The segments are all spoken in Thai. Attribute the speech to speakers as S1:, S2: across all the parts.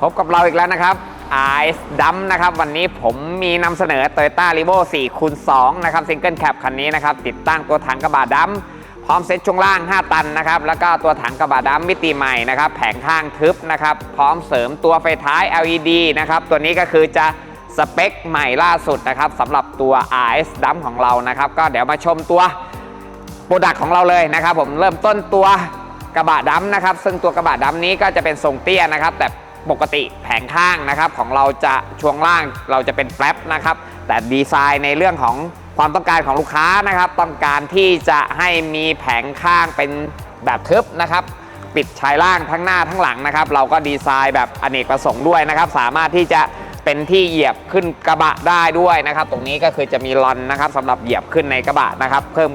S1: พบกับเราอีกแล้วนะครับ Ice d u m p นะครับ วันนี้ผมมีนำเสนอ Toyota r e v o 4คูณ2นะครับซิงเกิลแคปคันนี้นะครับ ติดตั้งตัวถังกระบะดำพร้อมเซ็ตช่วงล่าง 5 ตันนะครับแล้วก็ตัวถังกระบะดำมิติใหม่นะครับแผงข้างทึบนะครับ พร้อมเสริมตัวไฟท้าย LED นะครับ ตัวนี้ก็คือจะสเปคใหม่ล่าสุดนะครับสำหรับตัว Ice d u m ของเรานะครับ ก็เดี๋ยวมาชมตัวโปรดักต์ของเราเลยนะครับ ผมเริ่มต้นตัวกระบะดำนะครับ ซึ่งตัวกระบะดำนี้ก็จะเป็นทรงเตี้ยนะครับ แต่ ปกติแผงข้างนะครับของเราจะช่วงล่างเราจะเป็นแฟลปนะครับ แต่ดีไซน์ในเรื่องของความต้องการของลูกค้านะครับ ต้องการที่จะให้มีแผงข้างเป็นแบบทึบนะครับ ปิดชายล่างทั้งหน้าทั้งหลังนะครับ เราก็ดีไซน์แบบอเนกประสงค์ด้วยนะครับ สามารถที่จะเป็นที่เหยียบขึ้นกระบะได้ด้วยนะครับ ตรงนี้ก็คือจะมีลอนนะครับสำหรับเหยียบขึ้นในกระบะนะครับ เพิ่ม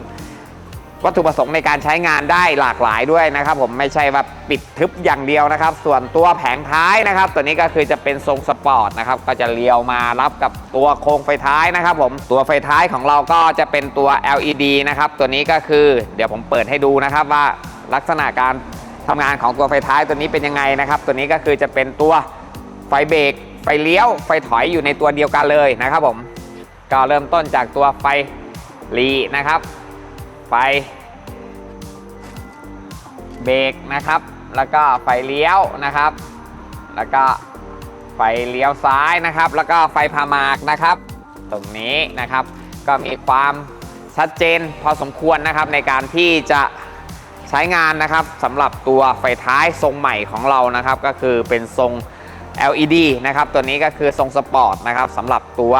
S1: วัตถุประสงค์ในการใช้งานได้หลากหลายด้วยนะครับผมไม่ใช่ว่าปิดทึบอย่างเดียวนะครับ ส่วนตัวแผงท้ายนะครับ ตัวนี้ก็คือจะเป็นทรงสปอร์ตนะครับก็จะเลี้ยวมารับกับตัวโครงไฟท้ายนะครับ ผมตัวไฟท้ายของเราก็จะเป็นตัว LED นะครับตัวนี้ก็คือเดี๋ยวผมเปิดให้ดูนะครับว่าลักษณะการทำงานของตัวไฟท้ายตัวนี้เป็นยังไงนะครับ ตัวนี้ก็คือจะเป็นตัวไฟเบรกไฟเลี้ยว ไฟถอยอยู่ในตัวเดียวกันเลยนะครับผมก็เริ่มต้นจากตัวไฟรีนะครับ ไฟเบรกนะครับ แล้วก็ไฟเลี้ยวนะครับ แล้วก็ไฟเลี้ยวซ้ายนะครับ แล้วก็ไฟพามากนะครับ ตรงนี้นะครับ ก็มีความชัดเจนพอสมควรนะครับในการที่จะใช้งานนะครับสำหรับตัวไฟท้ายทรงใหม่ของเรานะครับ ก็คือเป็นทรง LED นะครับ ตัวนี้ก็คือทรงสปอร์ตนะครับสำหรับตัว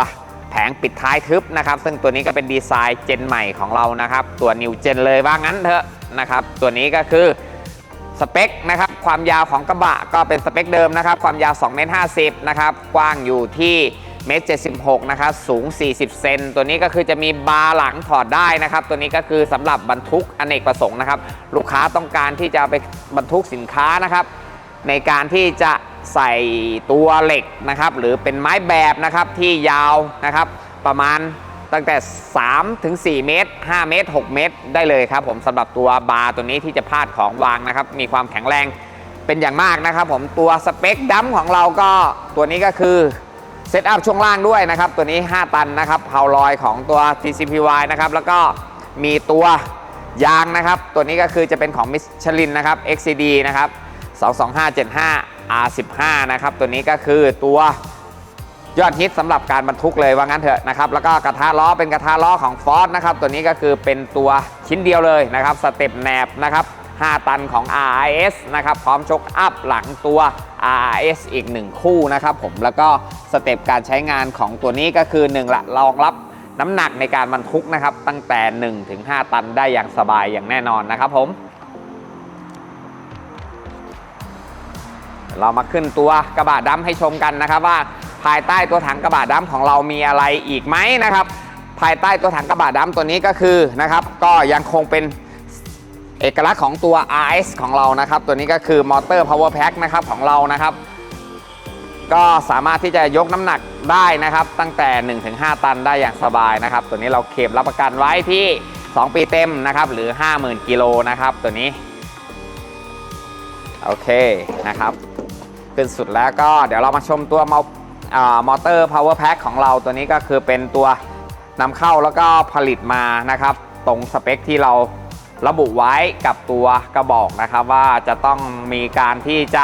S1: แผงปิดท้ายทึบนะครับ ซึ่งตัวนี้ก็เป็นดีไซน์เจนใหม่ของเรานะครับ ตัวนิวเจนเลยว่างั้นเถอะนะครับ ตัวนี้ก็คือสเปคนะครับ ความยาวของกระบะก็เป็นสเปคเดิมนะครับ ความยาว2เมตร50นะครับ กว้างอยู่ที่เมตร76นะครับ สูง 40 เซน ตัวนี้ก็คือจะมีบาร์หลังถอดได้นะครับ ตัวนี้ก็คือสำหรับบรรทุกอเนกประสงค์นะครับ ลูกค้าต้องการที่จะไปบรรทุกสินค้านะครับ ในการที่จะ ใส่ตัวเหล็กนะครับ หรือเป็นไม้แบบนะครับที่ยาวนะครับ ประมาณตั้งแต่ 3 ถึง 4 เมตร 5 เมตร 6 เมตร ได้เลยครับผมสำหรับตัวบาร์ตัวนี้ที่จะพาดของวางนะครับ มีความแข็งแรงเป็นอย่างมากนะครับผมตัวสเปคดัมของเราก็ตัวนี้ก็คือเซตอัพช่วงล่างด้วยนะครับ ตัวนี้ 5 ตันนะครับเพาลอยของตัว TCPY นะครับ แล้วก็มีตัวยางนะครับ ตัวนี้ก็คือจะเป็นของมิชลินนะครับ XCD นะครับ 22575 R15 นะครับ ตัวนี้ก็คือตัวยอดฮิตสำหรับการบรรทุกเลยว่างั้นเถอะนะครับ แล้วก็กระทะล้อเป็นกระทะล้อของฟอร์นะครับ ตัวนี้ก็คือเป็นตัวชิ้นเดียวเลยนะครับสเต็ปแหนบนะครับ5 ตันของ RS นะครับพร้อมชกอัพหลังตัว RS อีก 1 คู่นะครับผมแล้วก็สเต็ปการใช้งานของตัวนี้ก็คือ 1 ละรองรับน้ำหนักในการบรรทุกนะครับ ตั้งแต่ 1-5 ตันได้อย่างสบายอย่างแน่นอนนะครับผม เรามาขึ้นตัวกระบะดำให้ชมกันนะครับว่าภายใต้ตัวถังกระบะดำของเรามีอะไรอีกไหมนะครับ ภายใต้ตัวถังกระบะดำตัวนี้ก็คือนะครับ ก็ยังคงเป็นเอกลักษณ์ของตัว RS ของเรานะครับ ตัวนี้ก็คือมอเตอร์ power pack นะครับของเรานะครับ ก็สามารถที่จะยกน้ำหนักได้นะครับ ตั้งแต่ 1-5 ตันได้อย่างสบายนะครับ ตัวนี้เราเคลมรับประกันไว้ที่ 2 ปีเต็มนะครับ หรือ 50,000 กิโลนะครับ ตัวนี้ โอเคนะครับ ขึ้นสุดแล้วก็เดี๋ยวเรามาชมตัวมอมอเตอร์ power pack ของเราตัวนี้ก็คือเป็นตัวนำเข้าแล้วก็ผลิตมานะครับ ตรงสเปคที่เราระบุไว้กับตัวกระบอกนะครับ ว่าจะต้องมีการที่จะ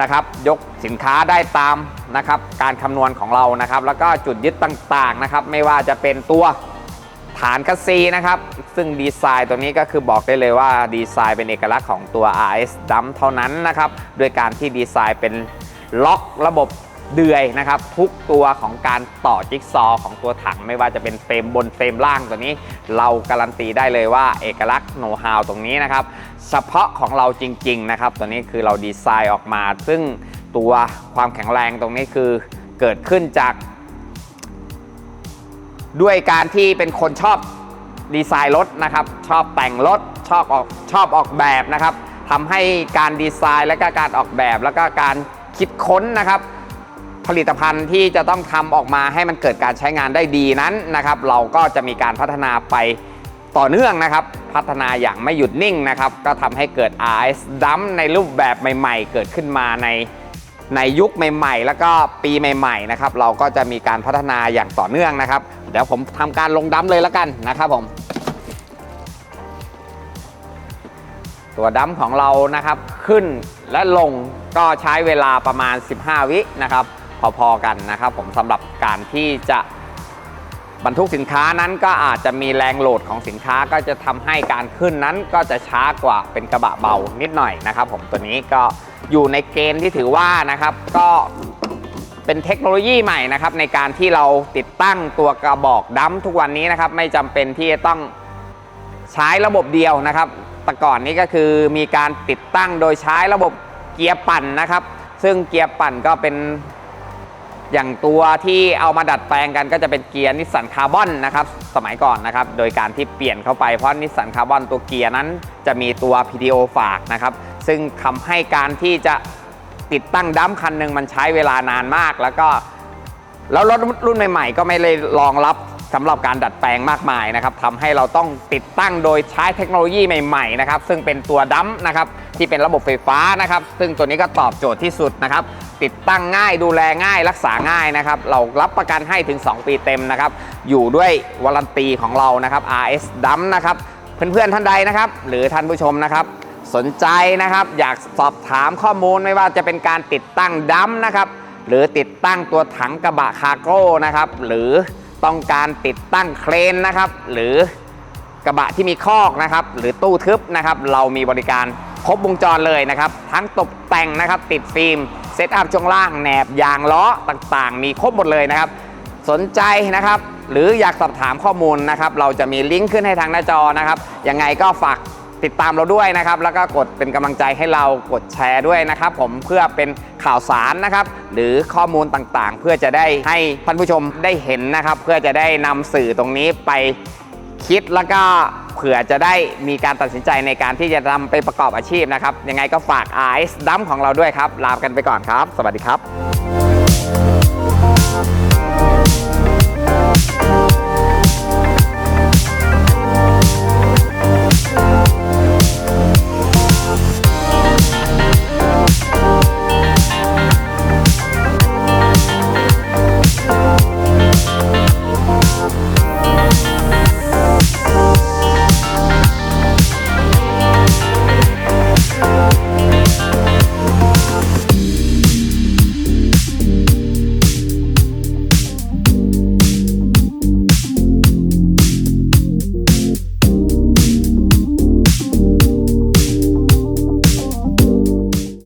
S1: นะครับยกสินค้าได้ตามนะครับ การคำนวณของเรานะครับ แล้วก็จุดยึดต่างๆนะครับ ไม่ว่าจะเป็นตัว ฐานคัสซีนะครับ ซึ่งดีไซน์ตัวนี้ก็คือบอกได้เลยว่าดีไซน์เป็นเอกลักษณ์ของตัว RS Dump เท่านั้นนะครับโดยการที่ดีไซน์เป็นล็อกระบบเดือยนะครับ ทุกตัวของการต่อจิ๊กซอว์ของตัวถังไม่ว่าจะเป็นเฟรมบนเฟรมล่างตัวนี้ เราการันตีได้เลยว่าเอกลักษณ์โน้ตฮาวตรงนี้นะครับ เฉพาะของเราจริง ๆ นะครับ ตัวนี้คือเราดีไซน์ออกมา ซึ่งตัวความแข็งแรงตรงนี้คือเกิดขึ้นจาก ด้วยการที่เป็นคนชอบดีไซน์รถนะครับ ชอบแต่งรถชอบออกชอบออกแบบนะครับทำให้การดีไซน์และก็การออกแบบ แล้วก็การคิดค้นนะครับ ผลิตภัณฑ์ที่จะต้องทำออกมาให้มันเกิดการใช้งานได้ดีนั้นนะครับ เราก็จะมีการพัฒนาไปต่อเนื่องนะครับ พัฒนาอย่างไม่หยุดนิ่งนะครับ ก็ทำให้เกิด RS Dump ในรูปแบบใหม่ๆ เกิดขึ้นมาในในยุคใหม่ ๆ แล้วก็ปีใหม่ ๆ นะครับ เราก็จะมีการพัฒนาอย่างต่อเนื่องนะครับ เดี๋ยวผมทำการลงดัมเลยแล้วกันนะครับผม ตัวดัมของเรานะครับขึ้นและลงก็ใช้เวลาประมาณ 15 วินะครับ พอๆกันนะครับ ผมสำหรับการที่จะบรรทุกสินค้านั้นก็อาจจะมีแรงโหลดของสินค้าก็จะทำให้การขึ้นนั้นก็จะช้ากว่าเป็นกระบะเบานิดหน่อยนะครับ ผมตัวนี้ก็อยู่ในเกณฑ์ที่ถือว่านะครับ ก็ เป็นเทคโนโลยีใหม่นะครับในการที่เราติดตั้งตัวกระบอกดัมทุกวันนี้นะครับไม่จำเป็นที่จะต้องใช้ระบบเดียวนะครับ แต่ก่อนนี้ก็คือมีการติดตั้งโดยใช้ระบบเกียร์ปั่นนะครับ ซึ่งเกียร์ปั่นก็เป็นอย่างตัวที่เอามาดัดแปลงกันก็จะเป็นเกียร์นิสสันคาร์บอนนะครับสมัยก่อนนะครับ โดยการที่เปลี่ยนเข้าไปเพราะนิสสันคาร์บอนตัวเกียร์นั้น จะมีตัว PTO ฝากนะครับ ซึ่งทำให้การที่จะ ติดตั้งดัมคันหนึ่งมันใช้เวลานานมาก แล้วก็แล้วรถรุ่นใหม่ๆ ก็ไม่เลยรองรับสำหรับการดัดแปลงมากมายนะครับทำให้เราต้องติดตั้งโดยใช้เทคโนโลยีใหม่ๆนะครับซึ่งเป็นตัวดัมนะครับที่เป็นระบบไฟฟ้านะครับ ซึ่งตัวนี้ก็ตอบโจทย์ที่สุดนะครับ ติดตั้งง่ายดูแลง่ายรักษาง่ายนะครับ เรารับประกันให้ถึง 2 ปีเต็มนะครับ อยู่ด้วยวารันตีของเรานะครับ RS ดัมนะครับเพื่อนๆท่านใดนะครับ หรือท่านผู้ชมนะครับ สนใจนะครับ อยากสอบถามข้อมูลไม่ว่าจะเป็นการติดตั้งดัมนะครับ หรือติดตั้งตัวถังกระบะคาร์โก้นะครับ หรือต้องการติดตั้งเครนนะครับ หรือกระบะที่มีคอกนะครับ หรือตู้ทึบนะครับ เรามีบริการครบวงจรเลยนะครับ ทั้งตกแต่งนะครับ ติดฟิล์มเซตอัพช่วงล่างแหนบยางล้อต่างๆ มีครบหมดเลยนะครับ สนใจนะครับ หรืออยากสอบถามข้อมูลนะครับ เราจะมีลิงก์ขึ้นให้ทางหน้าจอนะครับยังไงก็ฝาก ติดตามเราด้วยนะครับ แล้วก็กดเป็นกำลังใจให้เรากดแชร์ด้วยนะครับ ผมเพื่อเป็นข่าวสารนะครับ หรือข้อมูลต่างๆ เพื่อจะได้ให้ท่านผู้ชมได้เห็นนะครับ เพื่อจะได้นำสื่อตรงนี้ไปคิดแล้วก็เผื่อจะได้มีการตัดสินใจในการที่จะนำไปประกอบอาชีพนะครับ ยังไงก็ฝาก RS ดัมของเราด้วยครับ ลากันไปก่อนครับ สวัสดีครับ